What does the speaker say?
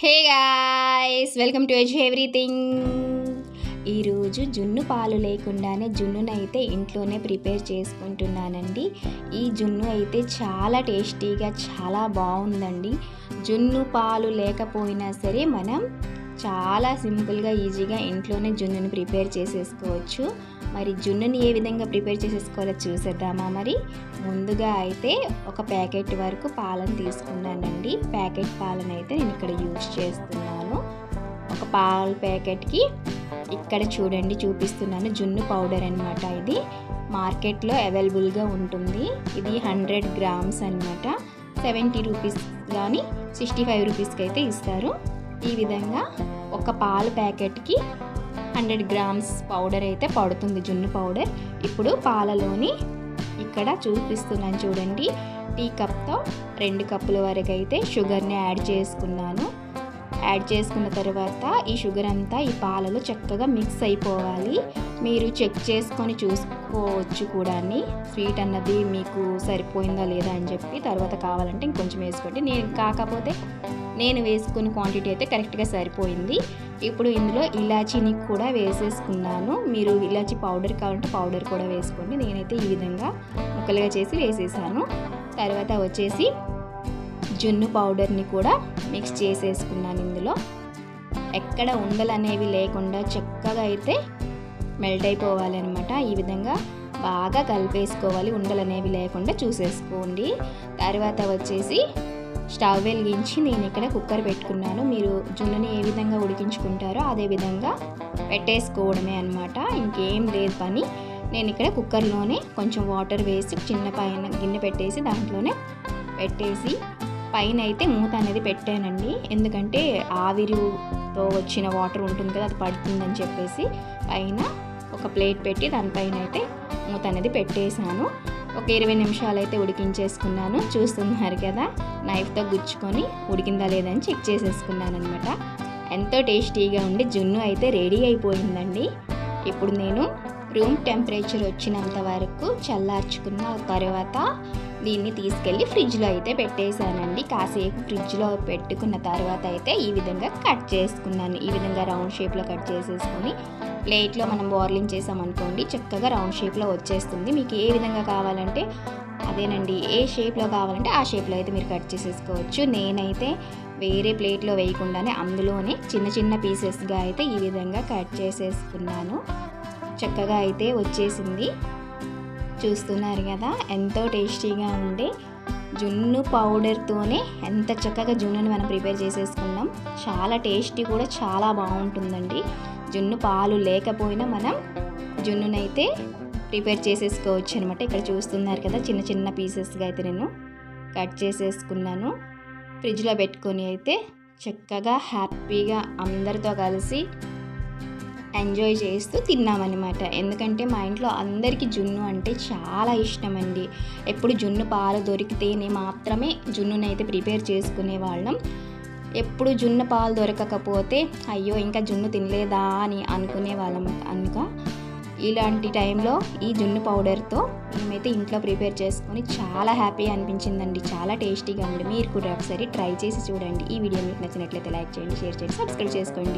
Hey guys welcome to as everything. ఈరోజు జున్ను పాలు లేకుండానే జున్నునైతే ఇంట్లోనే ప్రిపేర్ చేసుకుంటున్నానండి. ఈ జున్ను అయితే చాలా టేస్టీగా చాలా బాగుందండి. జున్ను పాలు లేకపోయినా సరే మనం చాలా సింపుల్గా ఈజీగా ఇంట్లోనే జున్నుని ప్రిపేర్ చేసేసుకోవచ్చు. మరి జున్నుని ఏ విధంగా ప్రిపేర్ చేసేసుకోవాలో చూసేద్దామా మరి? ముందుగా అయితే ఒక ప్యాకెట్ వరకు పాలను తీసుకున్నానండి. ప్యాకెట్ పాలను అయితే నేను ఇక్కడ యూజ్ చేస్తున్నాను. ఒక పాల ప్యాకెట్కి ఇక్కడ చూడండి చూపిస్తున్నాను. జున్ను పౌడర్ అనమాట ఇది. మార్కెట్లో అవైలబుల్గా ఉంటుంది. ఇది హండ్రెడ్ గ్రామ్స్ అనమాట సెవెంటీ రూపీస్ కానీ సిక్స్టీ ఫైవ్ రూపీస్కి అయితే ఇస్తారు. ఈ విధంగా ఒక పాల ప్యాకెట్కి హండ్రెడ్ గ్రామ్స్ పౌడర్ అయితే పడుతుంది జున్ను పౌడర్. ఇప్పుడు పాలలోని ఇక్కడ చూపిస్తున్నాను చూడండి టీ కప్తో రెండు కప్పుల వరకు అయితే షుగర్ని యాడ్ చేసుకున్నాను. యాడ్ చేసుకున్న తర్వాత ఈ షుగర్ అంతా ఈ పాలలో చక్కగా మిక్స్ అయిపోవాలి. మీరు చెక్ చేసుకొని చూసుకోవచ్చు కూడా స్వీట్ అన్నది మీకు సరిపోయిందా లేదా అని చెప్పి తర్వాత కావాలంటే ఇంకొంచెం వేసుకోండి. నేను కాకపోతే నేను వేసుకున్న క్వాంటిటీ అయితే కరెక్ట్గా సరిపోయింది. ఇప్పుడు ఇందులో ఇలాచీని కూడా వేసేసుకున్నాను. మీరు ఇలాచీ పౌడర్ కావాలంటే పౌడర్ కూడా వేసుకోండి. నేనైతే ఈ విధంగా ముక్కలుగా చేసి వేసేసాను. తర్వాత వచ్చేసి జున్ను పౌడర్ని కూడా మిక్స్ చేసేసుకున్నాను ఇందులో. ఎక్కడ ఉండలు అనేవి లేకుండా చక్కగా అయితే మెల్ట్ అయిపోవాలన్నమాట. ఈ విధంగా బాగా కలిపేసుకోవాలి. ఉండలు అనేవి లేకుండా చూసేసుకోండి. తర్వాత వచ్చేసి స్టవ్ వెలిగించి నేను ఇక్కడ కుక్కర్ పెట్టుకున్నాను. మీరు జున్నుని ఏ విధంగా ఉడికించుకుంటారో అదే విధంగా పెట్టేసుకోవడమే అనమాట ఇంకేం లేదు పని. నేను ఇక్కడ కుక్కర్లోనే కొంచెం వాటర్ వేసి చిన్న పైన గిన్నె పెట్టేసి దాంట్లోనే పెట్టేసి పైన అయితే మూత అనేది పెట్టానండి. ఎందుకంటే ఆవిరితో వచ్చిన వాటర్ ఉంటుంది కదా అది పడుతుందని చెప్పేసి పైన ఒక ప్లేట్ పెట్టి దానిపైన అయితే మూత అనేది పెట్టేశాను. ఒక ఇరవై నిమిషాలు అయితే ఉడికించేసుకున్నాను. చూస్తున్నారు కదా నైఫ్తో గుచ్చుకొని ఉడికిందా లేదని చెక్ చేసేసుకున్నాను అనమాట ఎంతో టేస్టీగా ఉండి జున్ను అయితే రెడీ అయిపోయిందండి. ఇప్పుడు నేను రూమ్ టెంపరేచర్ వచ్చినంత వరకు చల్లార్చుకున్న తర్వాత దీన్ని తీసుకెళ్ళి ఫ్రిడ్జ్లో అయితే పెట్టేశానండి. కాసేపు ఫ్రిడ్జ్లో పెట్టుకున్న తర్వాత అయితే ఈ విధంగా కట్ చేసుకున్నాను. ఈ విధంగా రౌండ్ షేప్లో కట్ చేసేసుకొని ప్లేట్లో మనం బార్లింగ్ చేసామనుకోండి చక్కగా రౌండ్ షేప్లో వచ్చేస్తుంది. మీకు ఏ విధంగా కావాలంటే అదేనండి. ఏ షేప్లో కావాలంటే ఆ షేప్లో అయితే మీరు కట్ చేసేసుకోవచ్చు. నేనైతే వేరే ప్లేట్లో వేయకుండానే అందులోనే చిన్న చిన్న పీసెస్గా అయితే ఈ విధంగా కట్ చేసేసుకున్నాను. చక్కగా అయితే వచ్చేసింది. చూస్తున్నారు కదా ఎంతో టేస్టీగా ఉండే జున్ను పౌడర్తోనే ఎంత చక్కగా జున్నుని మనం ప్రిపేర్ చేసేసుకున్నాం. చాలా టేస్టీ కూడా చాలా బాగుంటుందండి. జున్ను పాలు లేకపోయినా మనం జున్నునైతే ప్రిపేర్ చేసేసుకోవచ్చు అనమాట ఇక్కడ చూస్తున్నారు కదా చిన్న చిన్న పీసెస్గా అయితే నేను కట్ చేసేసుకున్నాను. ఫ్రిడ్జ్లో పెట్టుకొని అయితే చక్కగా హ్యాపీగా అందరితో కలిసి ఎంజాయ్ చేస్తూ తిన్నామన్నమాట. ఎందుకంటే మా ఇంట్లో అందరికీ జున్ను అంటే చాలా ఇష్టం అండి ఎప్పుడు జున్ను పాలు దొరికితేనే మాత్రమే జున్నునైతే ప్రిపేర్ చేసుకునే వాళ్ళం. ఎప్పుడు జున్ను పాలు దొరకకపోతే అయ్యో ఇంకా జున్ను తినలేదా అని అనుకునే వాళ్ళం కనుక ఇలాంటి టైంలో ఈ జున్ను పౌడర్తో మేమైతే ఇంట్లో ప్రిపేర్ చేసుకొని చాలా హ్యాపీ అనిపించిందండి. చాలా టేస్టీగా ఉంది. మీరు కూడా ఒకసారి ట్రై చేసి చూడండి. ఈ వీడియో మీకు నచ్చినట్లయితే లైక్ చేయండి షేర్ చేయండి సబ్స్క్రైబ్ చేసుకోండి.